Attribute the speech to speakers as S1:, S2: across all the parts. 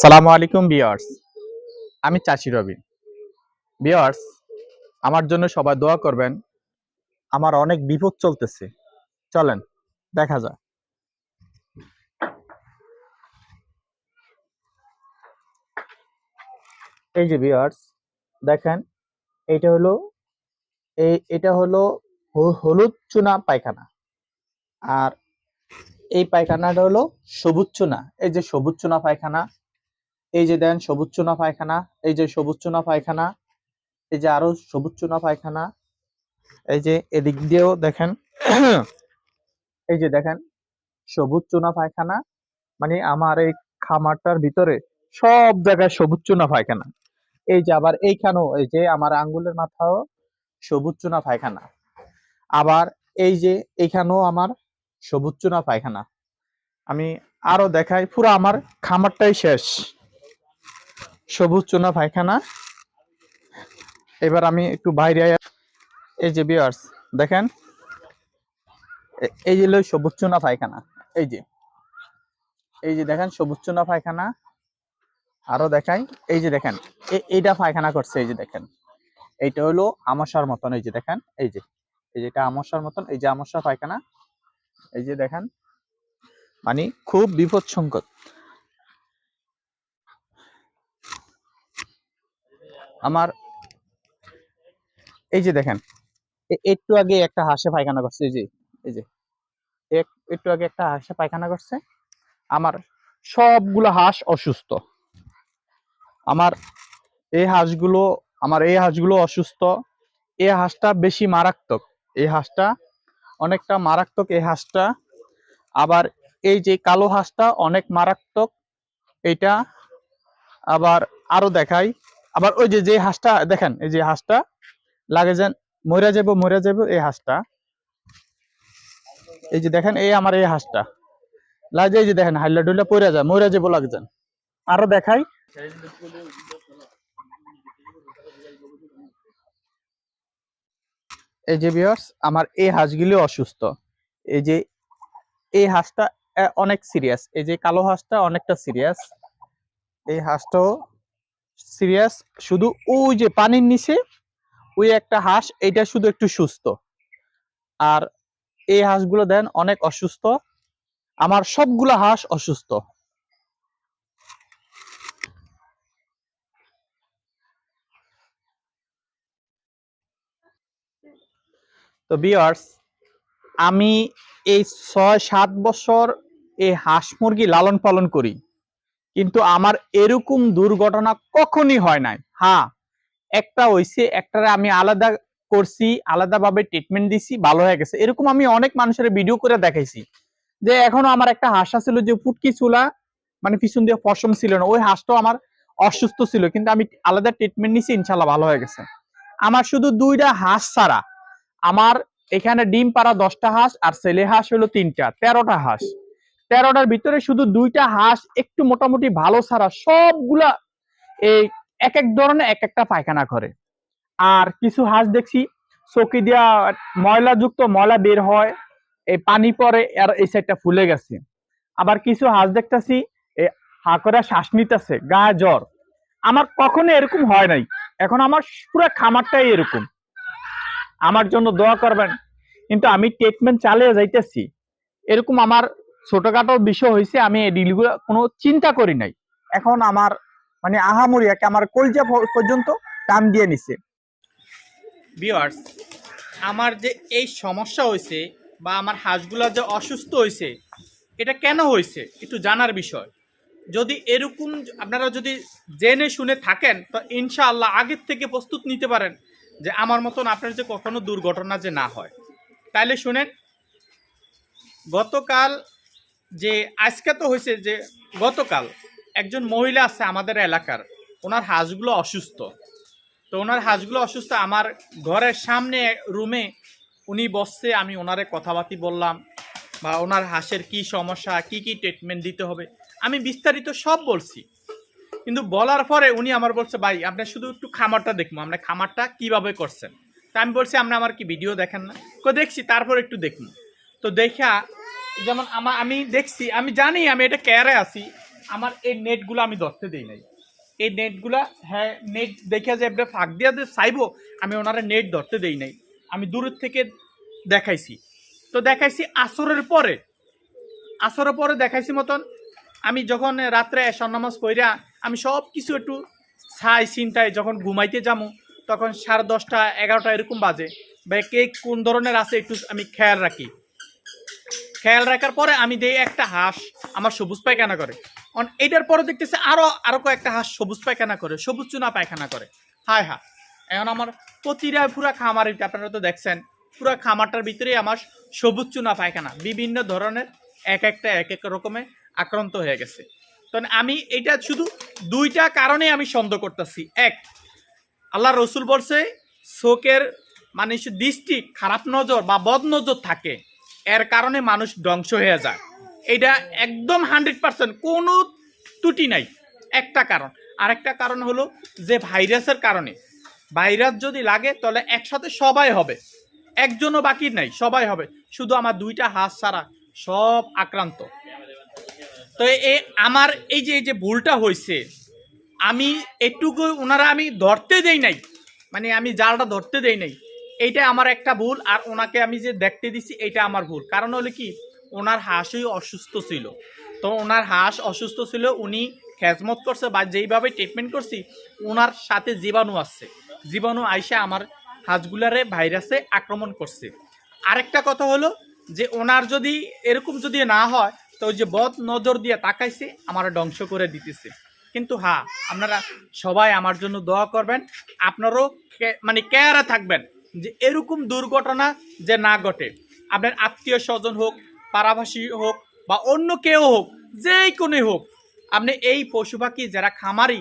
S1: সালামু আলাইকুম বিয়ার্স আমি চাচি রবি। বিয়ার্স আমার জন্য সবাই দোয়া করবেন। আমার অনেক বিপদ চলতেছে। চলেন, দেখা যায় এই যে বিয়ার্স দেখেন, এইটা হলো, এই, এটা হলো, হলুদ চুনা পায়খানা। আর এই পায়খানাটা হলো সবুজ চুনা। এই যে সবুজ চুনা পায়খানা এই যে দেন সবুজ চুনা পায়খানা, এই যে সবুজ চুনা পায়খানা, এই যে আরও সবুজ চুনা পায়খানা, এই যে এদিক দিয়েও দেখেন, এই যে দেখেন সবুজ চুনা পায়খানা মানে আমার এই খামারটার ভিতরে সব জায়গায় সবুজ চুনা পায়খানা। এই যে আবার এইখানেও, এই যে আমার আঙ্গুলের মাথাও সবুজ চুনা পায়খানা। আবার এই যে এইখানেও আমার সবুজ চুনা পায়খানা। আমি আরও দেখাই, পুরো আমার খামারটাই শেষ। সবুজ চুনা পায়খানা। এবার আমি একটু বাইরে এই যে বিয়ার্স দেখেন? এই যে সবুজ চুনা পায়খানা। এই যে। এই যে দেখেন, সবুজ চুনা পায়খানা। আরও দেখাই। এই যে দেখেন এইটা পায়খানা করছে, এই যে দেখেন। এইটা হলো আমসার মতন, এই যে দেখেন, এই যে। এই যে এটা আমসার মতন, এই যে আমসা পায়খানা। এই যে দেখেন মানে খুব বিপদ সংকট আমার, এই যে দেখেন একটু আগে একটা হাঁসে পায়খানা করছে, এই যে এই যে, এক- একটু আগে একটা হাঁসে পায়খানা করছে, আমার সবগুলো হাঁস অসুস্থ। আমার এই হাঁসগুলো, আমার এই হাঁসগুলো অসুস্থ। এই হাঁসটা বেশি মারাত্মক এই হাঁসটা অনেকটা মারাত্মক এই হাঁসটা। আবার এই যে কালো হাঁসটা অনেক মারাত্মক, এইটা আবার আরও দেখাই। আবার ওই যে যে হাঁসটা, দেখেন, এই যে হাঁসটা, লাগে যেন মরে যাব মরে যাব এই হাঁসটা। এই যে দেখেন, এই আমার এই হাঁসটা। লাগে এই যে দেখেন, হাইলা ডুইলা পড়ে যায় মরে যাব লাগছেন আরও দেখাই। এই যে বিয়ার্স আমার এই হাঁসগুলি অসুস্থ। এই যে, এই হাঁসটা অনেক সিরিয়াস এই যে কালো হাঁসটা অনেকটা সিরিয়াস এই হাঁসটাও সিরিয়াস, শুধু ওই যে পানির নিচে, ওই একটা হাঁস এটা শুধু একটু সুস্থ। আর এই হাঁসগুলো দেন অনেক অসুস্থ। আমার সবগুলো হাঁস অসুস্থ। তো বিয়ার্স আমি এই ছয় সাত বছর এই হাঁস মুরগি লালন পালন করি। কিন্তু আমার এরকম দুর্ঘটনা কখনই হয় নাই। হ্যাঁ একটা হইছে, একটারে আমি আলাদা করছি, আলাদাভাবে ট্রিটমেন্ট দিছি, ভালো হয়ে গেছে। এরকম আমি অনেক মানুষের ভিডিও করে দেখাইছি। যে এখনও আমার একটা হাঁস ছিল যে ফুটকি চুলা মানে পিছন দিয়ে পশম ছিল না, ওই হাঁসটাও আমার অসুস্থ ছিল, কিন্তু আমি আলাদা ট্রিটমেন্ট নিছি ইনশাল্লাহ ভালো হয়ে গেছে। আমার শুধু দুইটা হাঁস ছাড়া, আমার এখানে ডিম পাড়া দশটা হাঁস আর ছেলে হাঁস হলো তিনটা, তেরোটা হাঁস। তেরোটার ভিতরে শুধু দুইটা হাঁস, একটু মোটামুটি ভালো ছাড়া সবগুলা এই এক এক ধরনের, এক একটা পায়খানা করে। আর কিছু হাঁস দেখছি, চকি দিয়া ময়লা যুক্ত ময়লা বের হয়, এই পানি পরে আর এই সাইডটা ফুলে গেছে। আবার কিছু হাঁস দেখতেছি হা করে শ্বাস নিতেছে গা জ্বর। আমার কখনো এরকম হয় নাই। এখন আমার পুরো খামারটাই এরকম। আমার জন্য দোয়া করবেন, কিন্তু আমি ট্রিটমেন্ট চালিয়ে যাইতেছি। এরকম আমার ছোটখাটো বিষয় হয়েছে আমি এই ডিলগুলো কোনো চিন্তা করি নাই। এখন আমার মানে আহামরি একে আমার কলজা পর্যন্ত টান দিয়ে নিছে।
S2: ভিউয়ার্স আমার যে এই সমস্যা হয়েছে বা আমার হাঁসগুলা যে অসুস্থ হয়েছে এটা কেন হয়েছে একটু জানার বিষয়। যদি এরকম আপনারা যদি জেনে শুনে থাকেন, তো ইনশাআল্লাহ আগের থেকে প্রস্তুত নিতে পারেন যে আমার মতন আপনার যে কখনো দুর্ঘটনা যে না হয়। তাইলে শুনেন, গতকাল যে আজকে তো হয়েছে যে গতকাল একজন মহিলা আছে আমাদের এলাকার, ওনার হাঁসগুলো অসুস্থ। তো ওনার হাঁসগুলো অসুস্থ, আমার ঘরের সামনে রুমে উনি বসছে, আমি ওনারে কথাবার্তি বললাম, বা ওনার হাঁসের কি সমস্যা, কি কি ট্রিটমেন্ট দিতে হবে, আমি বিস্তারিত সব বলছি। কিন্তু বলার পরে উনি আমার বলছে, ভাই, আপনি শুধু একটু খামারটা দেখব আপনার খামারটা কীভাবে করছেন? তা আমি বলছি, আপনি আমার কি ভিডিও দেখেন না? কো, দেখছি, তারপর একটু দেখুন। তো দেখা যেমন আমার আমি দেখছি, আমি জানি আমি এটা কেয়ারে আছি, আমার এই নেটগুলো আমি ধরতে দিই নাই। এই নেটগুলা হ্যাঁ নেট দেখে যে এবার ফাঁক দিয়ে যে চাইব, আমি ওনারা নেট ধরতে দেই নাই। আমি দূরের থেকে দেখাইছি। তো দেখাইছি আসরের পরে আসরের পরে দেখাইছি মতন, আমি যখন রাত্রে নামাজ পড়া আমি সব কিছু একটু ছাই চিন্তায় যখন ঘুমাইতে যাব তখন সাড়ে দশটা, এগারোটা এরকম বাজে। বা কে কোন ধরনের আছে একটু আমি খেয়াল রাখি। খেয়াল রাখার পরে আমি দেই একটা হাঁস, আমার সবুজ পায়খানা করে। অন, এইটার পরে দেখতেছে আরও আরও কয়েকটা হাঁস সবুজ পায়খানা করে, সবুজ চুনা পায়খানা করে। হায় হা এখন আমার প্রতিটা পুরা খামার আপনারা তো দেখছেন, পুরা খামারটার ভিতরে আমার সবুজ চুনা পায়খানা, বিভিন্ন ধরনের এক একটা, এক এক রকমে আক্রান্ত হয়ে গেছে। তো আমি এটা শুধু দুইটা কারণে আমি সন্দেহ করতেছি। এক, আল্লাহ রসুল বলছে, শোকের মানে দৃষ্টি খারাপ নজর বা বদ নজর থাকে। এর কারণে মানুষ ধ্বংস হয়ে যায়। এটা একদম হান্ড্রেড পার্সেন্ট, কোনো ত্রুটি নাই। একটা কারণ। আরেকটা কারণ হলো যে ভাইরাসের কারণে। ভাইরাস যদি লাগে, তাহলে একসাথে সবাই হবে। একজনও বাকি নাই, সবাই হবে। শুধু আমার দুইটা হাত ছাড়া সব আক্রান্ত। তো এ আমার এই যে এই যে ভুলটা হয়েছে, আমি একটুকু ওনারা আমি ধরতে দেই নাই। মানে আমি জালটা ধরতে দেই নাই। এইটা আমার একটা ভুল আর ওনাকে আমি যে দেখতে দিছি এটা আমার ভুল। কারণ হলো কি, ওনার হাঁসই অসুস্থ ছিল। তো ওনার হাঁস অসুস্থ ছিল, উনি খেজমত করছে বা যেইভাবে ট্রিটমেন্ট করছি ওনার সাথে জীবাণু আসছে জীবাণু আইসা আমার হাঁসগুলারে ভাইরাসে আক্রমণ করছে। আরেকটা কথা হলো যে, ওনার যদি এরকম যদি না হয়, তো ওই যে বদ নজর দিয়ে তাকাইছে, আমার ধ্বংস করে দিতেছে। কিন্তু হ্যাঁ আপনারা সবাই আমার জন্য দোয়া করবেন। আপনারও মানে কেয়ারে থাকবেন। যে এরকম দুর্ঘটনা যে না ঘটে, আপনার আত্মীয় স্বজন হোক পাড়াভাষী হোক বা অন্য কেউ হোক যেই কোনো হোক, আপনি এই পশু পাখি যারা খামারি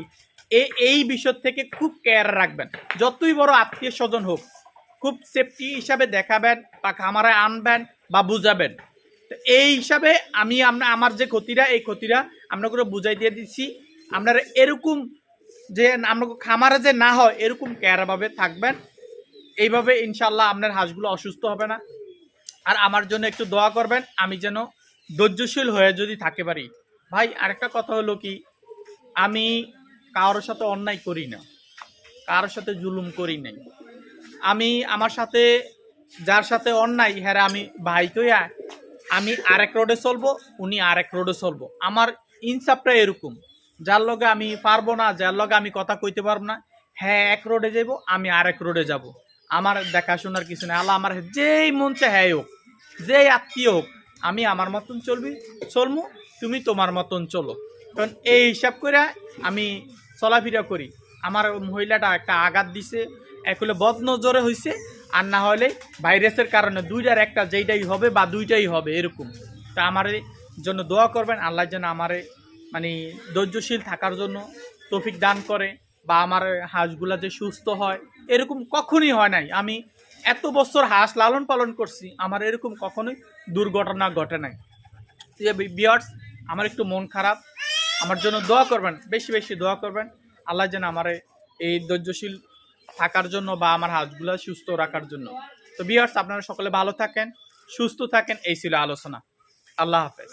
S2: এই এই বিষয় থেকে খুব কেয়ার রাখবেন। যতই বড় আত্মীয় স্বজন হোক, খুব সেফটি হিসাবে দেখাবেন বা খামারে আনবেন বা বুঝাবেন। তো এই হিসাবে আমি আমরা আমার যে ক্ষতিটা এই ক্ষতিটা আপনাকে বুঝাই দিয়ে দিচ্ছি। আপনারা এরকম যে আপনাকে খামারে যে না হয়, এরকম কেয়ারভাবে থাকবেন। এইভাবে ইনশাল্লাহ আপনার হাঁসগুলো অসুস্থ হবে না। আর আমার জন্য একটু দোয়া করবেন, আমি যেন ধৈর্যশীল হয়ে যদি থাকতে পারি। ভাই, আরেকটা কথা হলো কি, আমি কারোর সাথে অন্যায় করি না, কারোর সাথে জুলুম করি নাই। আমি আমার সাথে, যার সাথে অন্যায় হ্যাঁ আমি ভাই কইয়া আমি আরেক রোডে চলবো, উনি আরেক রোডে চলবো। আমার ইনসাফটা এরকম, যার লগে আমি পারব না, যার লগে আমি কথা কইতে পারব না হ্যাঁ এক রোডে যাব আমি আরেক রোডে যাব। আমার দেখাশোনার কিছু নেই। আল্লাহ আমার যেই মন হ্যাঁ হোক, যেই আত্মীয় হোক, আমি আমার মতন চলবি, চলমু, তুমি তোমার মতন চলো। কারণ এই হিসাব করে আমি চলাফেরা করি। আমার মহিলাটা একটা আঘাত দিছে, এক হলে বদ নজরে হয়েছে আর না হলে ভাইরাসের কারণে দুইটার একটা যেইটাই হবে বা দুইটাই হবে, এরকম। তা আমার জন্য দোয়া করবেন, আল্লাহ যেন আমারে মানে ধৈর্যশীল থাকার জন্য তৌফিক দান করে বা আমার হাঁসগুলা যে সুস্থ হয় এরকম কখনই হয় নাই। আমি এত বছর হাঁস লালন পালন করছি, আমার এরকম কখনোই দুর্ঘটনা ঘটে নাই। বিয়ার্স আমার একটু মন খারাপ। আমার জন্য দোয়া করবেন, বেশি বেশি দোয়া করবেন। আল্লাহ যেন আমার এই ধৈর্যশীল থাকার জন্য বা আমার হাঁসগুলা সুস্থ রাখার জন্য। তো বিয়ার্স আপনারা সকলে ভালো থাকেন, সুস্থ থাকেন, এই ছিল আলোচনা। আল্লাহ হাফেজ।